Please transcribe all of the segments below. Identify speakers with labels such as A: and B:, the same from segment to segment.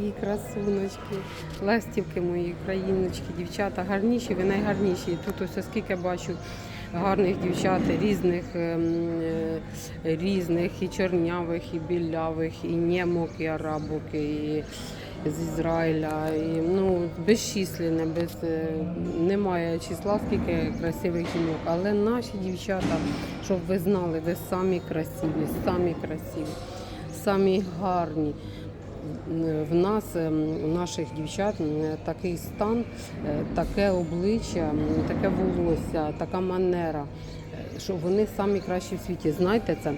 A: Мої красуночки, ластівки мої, країночки, дівчата гарніші, ви найгарніші. Тут ось скільки бачу гарних дівчат, різних, ем, е, різних, і чорнявих, і білявих, і нємок, і арабок, і з Ізраїля. І, ну, безчисленне, без, е, немає числа, скільки красивих жінок. Але наші дівчата, щоб ви знали, ви самі красиві, самі красиві, самі гарні в нас, ем, у наших дівчат, такий стан, е, таке обличчя, таке волосся, така манера, е, що вони самі кращі в світі. Знаєте це?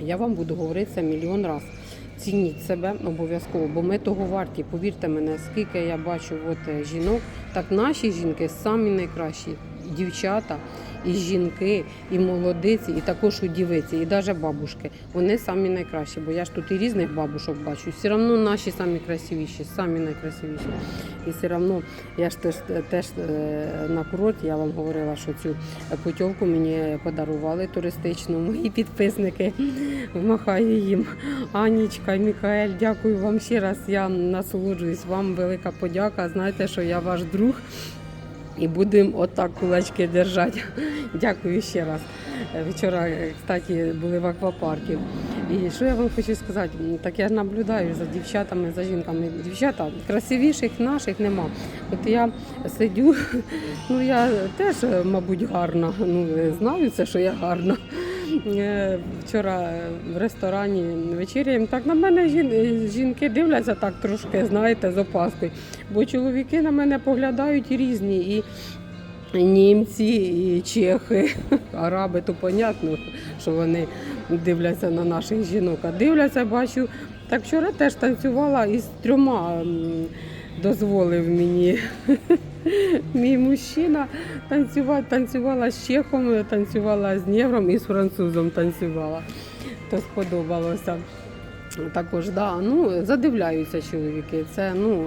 A: Я вам буду говорити це мільйон разів. Цініть себе обов'язково, бо ми того варті. Повірте мене, скільки я бачу от, е, жінок, так наші жінки самі найкращі. Дівчата, і жінки, і молодиці, і також у дівиці, і навіть бабушки. Вони самі найкращі, бо я ж тут і різних бабушок бачу. Все одно наші самі красивіші, самі найкрасивіші. І все одно я ж теж, теж е, на курорті, я вам говорила, що цю путівку мені подарували туристичну. Мої підписники махаю їм. Анічка, Мікаель, дякую вам ще раз. Я насолоджуюсь. Вам велика подяка. Знаєте, що я ваш друг. І будемо отак кулачки держати. Дякую ще раз. Е, Вчора, кстати, були в аквапарку. І що я вам хочу сказати? Так я наблюдаю за дівчатами, за жінками. Дівчата красивіших наших нема. От я сидю, ну я теж, мабуть, гарна. Ну, знаю це, що я гарна. Вчора в ресторані вечеряємо. Так на мене жінки дивляться так трошки, знаєте, з опаскою. Бо чоловіки на мене поглядають різні. І німці, і чехи, араби, то понятно, що вони дивляться на наших жінок. А дивляться, бачу. Так вчора теж танцювала із трьома дозволив мені мій мужчина танцювати. Танцювала з чехом, танцювала з нєвром і з французом танцювала. То сподобалося. Також да, ну задивляються чоловіки. Це ну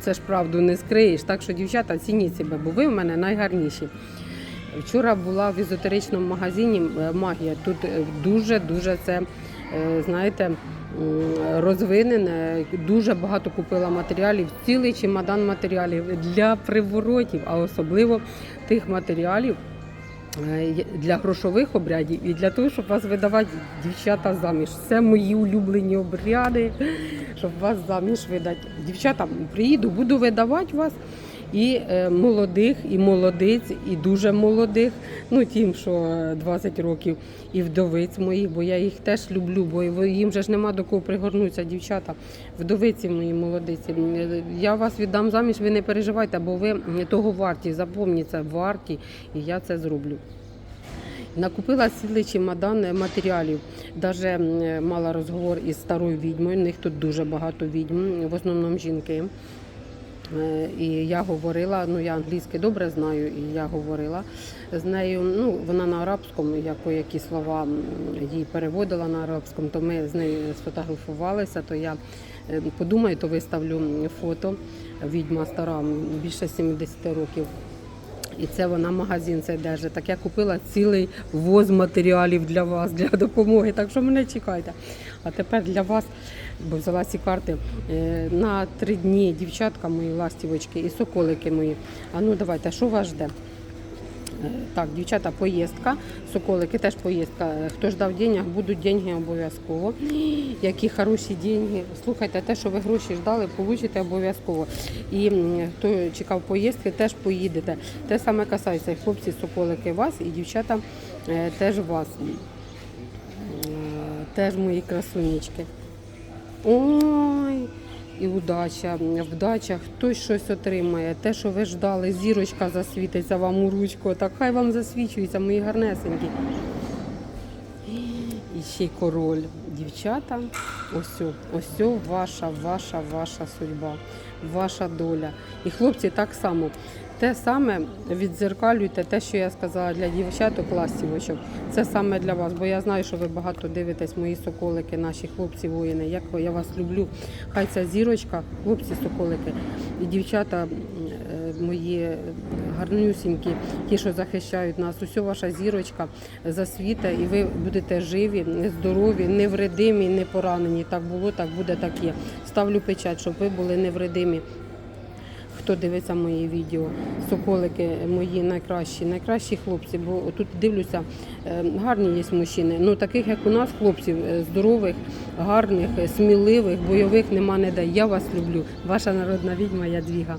A: це ж правду не скриєш. Так що дівчата цініть себе, бо ви в мене найгарніші. Вчора була в езотеричному магазині е, магія. Тут дуже дуже це е, знаєте. Розвинене, дуже багато купила матеріалів, цілий чемодан матеріалів для приворотів, а особливо тих матеріалів, Е, для грошових обрядів і для того, щоб вас видавати дівчата заміж. Це мої улюблені обряди, щоб вас заміж видати. Дівчата, приїду, буду видавати вас. І е, молодих, і молодиць, і дуже молодих, ну тим, що е, 20 років, і вдовиць моїх, бо я їх теж люблю, бо їм же ж нема до кого пригорнутися, дівчата, вдовиці мої молодиці. Е, Я вас віддам заміж, ви не переживайте, бо ви того варті, запомніть це, варті, і я це зроблю. Накупила цілий чемодан матеріалів. Даже мала розговор із старою відьмою. У них тут дуже багато відьм, в основному жінки. Е, І я говорила, ну я англійське добре знаю, і я говорила з нею. Ну вона на арабському, я які слова їй переводила на арабському, то ми з нею сфотографувалися. То я е, подумаю, то виставлю фото. Відьма стара, більше 70 років. І це вона магазин цей держить. Так я купила цілий воз матеріалів для вас, для допомоги. Так що мене чекайте. А тепер для вас, бо взяла ці карти е, на три дні дівчатка мої ластівочки і соколики мої. А ну давайте, що вас жде? Е, Так, дівчата, поїздка, соколики теж поїздка. Е, Хто ждав денег, будуть деньги обов'язково. Які хороші деньги. Слухайте, те, що ви гроші ждали, получите обов'язково. І хто чекав поїздки, теж поїдете. Те саме касається хлопці, соколики вас, і дівчата теж вас. Теж мої красунечки. Ой, і удача. Вдача, хтось щось отримає. Те, що ви ждали, зірочка засвітиться вам у ручку. Так хай вам засвічується, мої гарнесенькі. І ще й король. Дівчата, ось, ось ваша, ваша, ваша судьба, ваша доля. І хлопці так само. Те саме відзеркалюйте, те, що я сказала для дівчаток ластівочок. Це саме для вас, бо я знаю, що ви багато дивитесь, мої соколики, наші хлопці, воїни. Як я вас люблю. Хай ця зірочка, хлопці, соколики і дівчата, мої гарнюсінькі, ті, що захищають нас. Усьо ваша зірочка засвіте, і ви будете живі, здорові, невредимі, не поранені. Так було, так буде, так є. Ставлю печать, щоб ви були невредимі. Хто дивиться мої відео, соколики мої найкращі, найкращі хлопці, бо тут дивлюся, е, гарні є мужчини. Ну таких як у нас, хлопців, е, здорових, гарних, е, сміливих, бойових нема ніде. Я вас люблю. Ваша народна відьма Ядвіга.